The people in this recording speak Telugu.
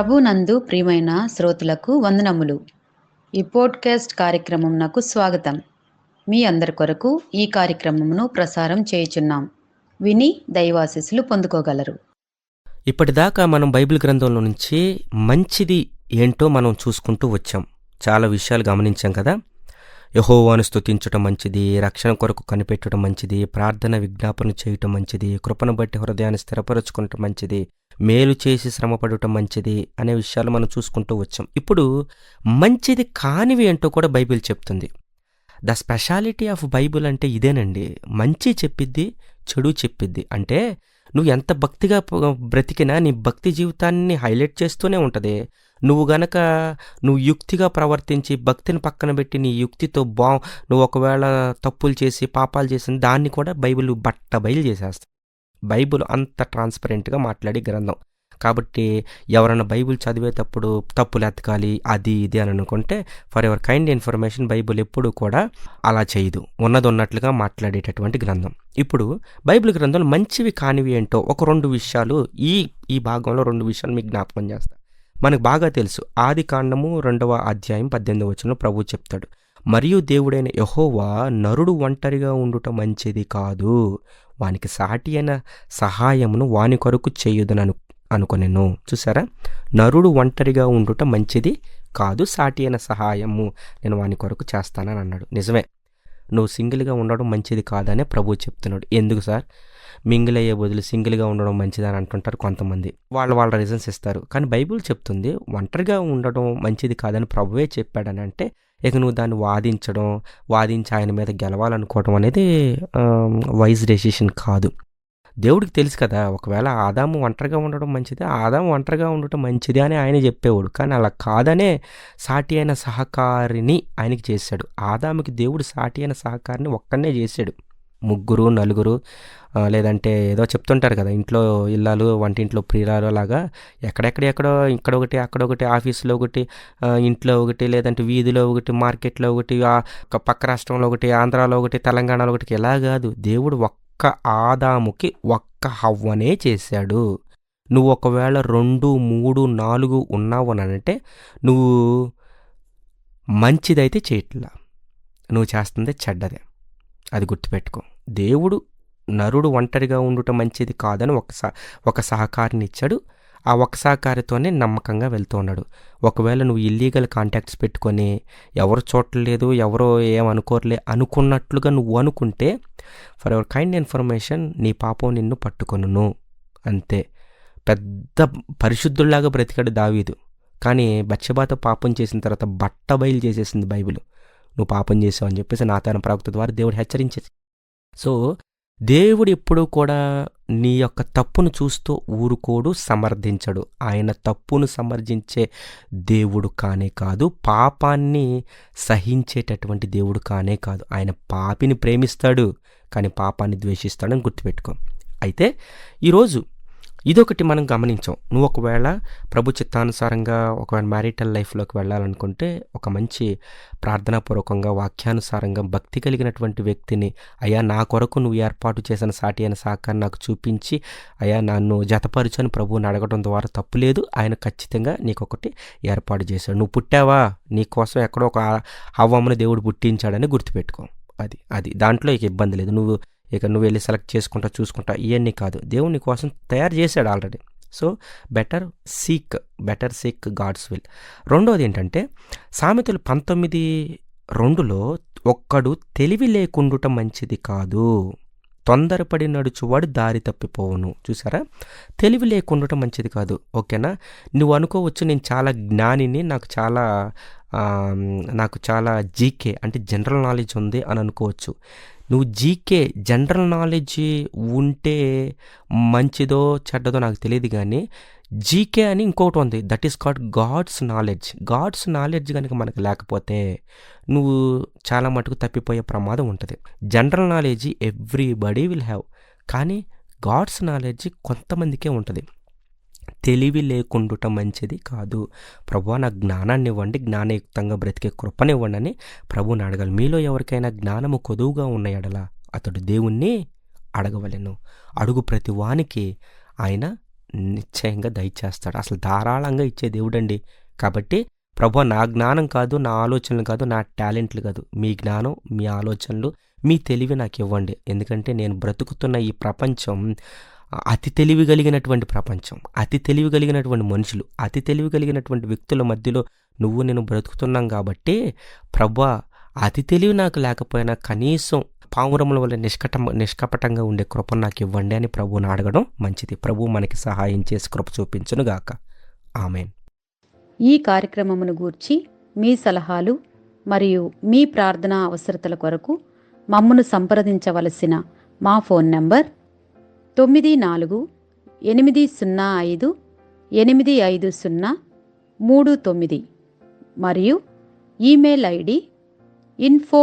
ప్రభునందు ప్రియమైన శ్రోతలకు వందనములు. ఈ పోడ్కాస్ట్ కార్యక్రమం నాకు స్వాగతం. మీ అందరి కొరకు ఈ కార్యక్రమమును ప్రసారం చేయుచున్నాం. విని దైవాశీస్సులు పొందుకోగలరు. ఇప్పటిదాకా మనం బైబిల్ గ్రంథంలో నుంచి మంచిది ఏంటో మనం చూసుకుంటూ వచ్చాం. చాలా విషయాలు గమనించాం కదా. యహోవాను స్తుతించటం మంచిది రక్షణ కొరకు కనిపెట్టడం మంచిది ప్రార్థన విజ్ఞాపన చేయటం మంచిది కృపను బట్టి హృదయాన్ని స్థిరపరచుకోవటం మంచిది మేలు చేసి శ్రమపడటం మంచిది అనే విషయాలు మనం చూసుకుంటూ వచ్చాం. ఇప్పుడు మంచిది కానివి ఏంటో కూడా బైబిల్ చెప్తుంది. ద స్పెషాలిటీ ఆఫ్ బైబిల్ అంటే ఇదేనండి. మంచి చెప్పిద్ది చెడు చెప్పిద్ది. అంటే నువ్వు ఎంత భక్తిగా బ్రతికినా నీ భక్తి జీవితాన్ని హైలైట్ చేస్తూనే ఉంటుంది. నువ్వు గనక నువ్వు యుక్తిగా ప్రవర్తించి భక్తిని పక్కన పెట్టి నీ యుక్తితో బా నువ్వు ఒకవేళ తప్పులు చేసి పాపాలు చేసిన దాన్ని కూడా బైబిల్ బట్ట బయలు చేసేస్తుంది బైబిల్ అంత ట్రాన్స్పరెంట్గా మాట్లాడే గ్రంథం. కాబట్టి ఎవరైనా బైబిల్ చదివేటప్పుడు తప్పులు ఎతకాలి అది ఇది అని అనుకుంటే for ever kind information Bible ఎప్పుడు కూడా అలా చేయదు. ఉన్నది ఉన్నట్లుగా మాట్లాడేటటువంటి గ్రంథం. ఇప్పుడు బైబిల్ గ్రంథంలో మంచివి కానివి ఏంటో ఒక రెండు విషయాలు ఈ ఈ భాగంలో రెండు విషయాలు మీకు జ్ఞాపకం చేస్తా. మనకు బాగా తెలుసు ఆది కాండము రెండవ అధ్యాయం పద్దెనిమిది వచ్చిన ప్రభు చెప్తాడు మరియు దేవుడైన యహోవా నరుడు ఒంటరిగా ఉండుట మంచిది కాదు. వానికి సాటి అయిన సహాయమును వాని కొరకు చేయుదనను అనుకొనెను. చూసారా నరుడు ఒంటరిగా ఉండుట మంచిది కాదు సాటి అయిన సహాయము నేను వాని కొరకు చేస్తానని అన్నాడు. నిజమే. నువ్వు సింగిల్గా ఉండడం మంచిది కాదనే ప్రభు చెప్తున్నాడు. ఎందుకు సార్? మింగిల్ అయ్యే బదులు సింగిల్గా ఉండడం మంచిదని అంటుంటారు కొంతమంది. వాళ్ళు వాళ్ళ రీజన్స్ ఇస్తారు. కానీ బైబిల్ చెప్తుంది ఒంటరిగా ఉండడం మంచిది కాదని ప్రభువే చెప్పాడని అంటే ఇక నువ్వు దాన్ని వాదించడం వాదించి ఆయన మీద గెలవాలనుకోవడం అనేది వైజ్ డెసిషన్ కాదు. దేవుడికి తెలుసు కదా ఒకవేళ ఆదాము ఒంటరిగా ఉండడం మంచిది ఆదాము ఒంటరిగా ఉండటం మంచిది అని ఆయన చెప్పేవాడు. కానీ అలా కాదనే సాటి అయిన సహకారిని ఆయనకి చేశాడు. ఆదాముకి దేవుడు సాటి అయిన సహకారిని ఒక్కనే చేశాడు. ముగ్గురు నలుగురు లేదంటే ఏదో చెప్తుంటారు కదా ఇంట్లో ఇల్లాలు వంటింట్లో ప్రియురాలు అలాగా ఎక్కడెక్కడెక్కడో ఇక్కడ ఒకటి అక్కడ ఒకటి ఆఫీస్లో ఒకటి ఇంట్లో ఒకటి లేదంటే వీధిలో ఒకటి మార్కెట్లో ఒకటి ఒక పక్క రాష్ట్రంలో ఒకటి ఆంధ్రాలో ఒకటి తెలంగాణలో ఒకటి ఇలా కాదు దేవుడు ఒక్క ఆదాముకి ఒక్క హవ్వనే చేశాడు. నువ్వు ఒకవేళ రెండు మూడు నాలుగు ఉన్నావు అని అంటే నువ్వు మంచిదైతే చేయట్లా నువ్వు చేస్తుంది చెడ్డదే. అది గుర్తుపెట్టుకో. దేవుడు నరుడు ఒంటరిగా ఉండటం మంచిది కాదని ఒక సహ ఒక సహకారిని ఇచ్చాడు ఆ ఒక సహకారితోనే నమ్మకంగా వెళ్తూ ఉన్నాడు. ఒకవేళ నువ్వు ఇల్లీగల్ కాంటాక్ట్స్ పెట్టుకొని ఎవరు చూడలేదు ఎవరో ఏమనుకోరలే అనుకున్నట్లుగా నువ్వు అనుకుంటే ఫర్ ఎవర్ కైండ్ ఇన్ఫర్మేషన్ నీ పాపం నిన్ను పట్టుకొను అంతే. పెద్ద పరిశుద్ధుల్లాగా బ్రతికాడు దావీదు. కానీ బచ్చబాత పాపం చేసిన తర్వాత బట్ట బయలు చేసేసింది బైబిల్. నువ్వు పాపం చేసావు అని చెప్పేసి నా తన ప్రవక్త ద్వారా దేవుడు హెచ్చరించేది. సో దేవుడు ఎప్పుడూ కూడా నీ యొక్క తప్పును చూస్తూ ఊరుకోడు సమర్థించడు. ఆయన తప్పును సమర్థించే దేవుడు కానే కాదు పాపాన్ని సహించేటటువంటి దేవుడు కానే కాదు. ఆయన పాపిని ప్రేమిస్తాడు కానీ పాపాన్ని ద్వేషిస్తాడని గుర్తుపెట్టుకో. అయితే ఈరోజు ఇదొకటి మనం గమనించాం. నువ్వు ఒకవేళ ప్రభు చిత్తానుసారంగా ఒకవేళ మ్యారిటల్ లైఫ్లోకి వెళ్ళాలనుకుంటే ఒక మంచి ప్రార్థనాపూర్వకంగా వాక్యానుసారంగా భక్తి కలిగినటువంటి వ్యక్తిని అయ్యా నా కొరకు నువ్వు ఏర్పాటు చేసిన సాటి అయిన సహకారం నాకు చూపించి అయ్యా నన్ను జతపరుచని ప్రభువుని అడగడం ద్వారా తప్పు లేదు. ఆయన ఖచ్చితంగా నీకొకటి ఏర్పాటు చేశాడు. నువ్వు పుట్టావా? నీ కోసం ఎక్కడో ఒక హవ్వమ్మని దేవుడు పుట్టించాడని గుర్తుపెట్టుకో. అది అది. దాంట్లో ఇక ఇబ్బంది లేదు. నువ్వు ఇక నువ్వు వెళ్ళి సెలెక్ట్ చేసుకుంటా చూసుకుంటా ఇవన్నీ కాదు. దేవుని కోసం తయారు చేశాడు already so better seek better seek God's will రెండోది ఏంటంటే సామెతలు పంతొమ్మిది రెండులో ఒక్కడు తెలివి లేకుండుట మంచిది కాదు. తొందరపడి నడుచువాడు దారి తప్పిపోవును. చూసారా తెలివి లేకుండటం మంచిది కాదు. ఓకేనా? నువ్వు అనుకోవచ్చు నేను చాలా జ్ఞానిని నాకు చాలా నాకు చాలా జీకే అంటే జనరల్ నాలెడ్జ్ ఉంది అని అనుకోవచ్చు. నువ్వు జీకే జనరల్ నాలెడ్జ్ ఉంటే మంచిదో చెడ్డదో నాకు తెలియదు కానీ జీకే అని ఇంకొకటి ఉంది. That is called God's knowledge God's knowledge కనుక మనకు లేకపోతే నువ్వు చాలా మటుకు తప్పిపోయే ప్రమాదం ఉంటుంది. General knowledge everybody will have కానీ గాడ్స్ నాలెడ్జ్ కొంతమందికే ఉంటుంది. తెలివి లేకుండుట మంచిది కాదు. ప్రభు నా జ్ఞానాన్ని ఇవ్వండి జ్ఞానయుక్తంగా బ్రతికే కృపనివ్వండి అని ప్రభుని అడగాలి. మీలో ఎవరికైనా జ్ఞానము కొదువుగా ఉన్న ఎడల అతడు దేవుణ్ణి అడగవలెను. అడుగు ప్రతి వానికి ఆయన నిశ్చయంగా దయచేస్తాడు. అసలు ధారాళంగా ఇచ్చే దేవుడండి. కాబట్టి ప్రభు నా జ్ఞానం కాదు నా ఆలోచనలు కాదు నా టాలెంట్లు కాదు. మీ జ్ఞానం మీ ఆలోచనలు మీ తెలివి నాకు ఇవ్వండి. ఎందుకంటే నేను బ్రతుకుతున్న ఈ ప్రపంచం అతి తెలివి కలిగినటువంటి ప్రపంచం అతి తెలివి కలిగినటువంటి మనుషులు అతి తెలివి కలిగినటువంటి వ్యక్తుల మధ్యలో నువ్వు నేను బ్రతుకుతున్నాం కాబట్టి ప్రభా అతి తెలివి నాకు లేకపోయినా కనీసం పావురముల వల్ల నిష్కట నిష్కపటంగా ఉండే కృపను నాకు ఇవ్వండి అని ప్రభువుని అడగడం మంచిది. ప్రభు మనకి సహాయం చేసి కృప చూపించునుగాక ఆమెన్. ఈ కార్యక్రమమును గూర్చి మీ సలహాలు మరియు మీ ప్రార్థనా అవసరతల కొరకు మమ్మను సంప్రదించవలసిన మా ఫోన్ నంబర్ తొమ్మిది నాలుగు ఎనిమిది సున్నా ఐదు ఎనిమిది ఐదు సున్నా మూడు తొమ్మిది మరియు email ID info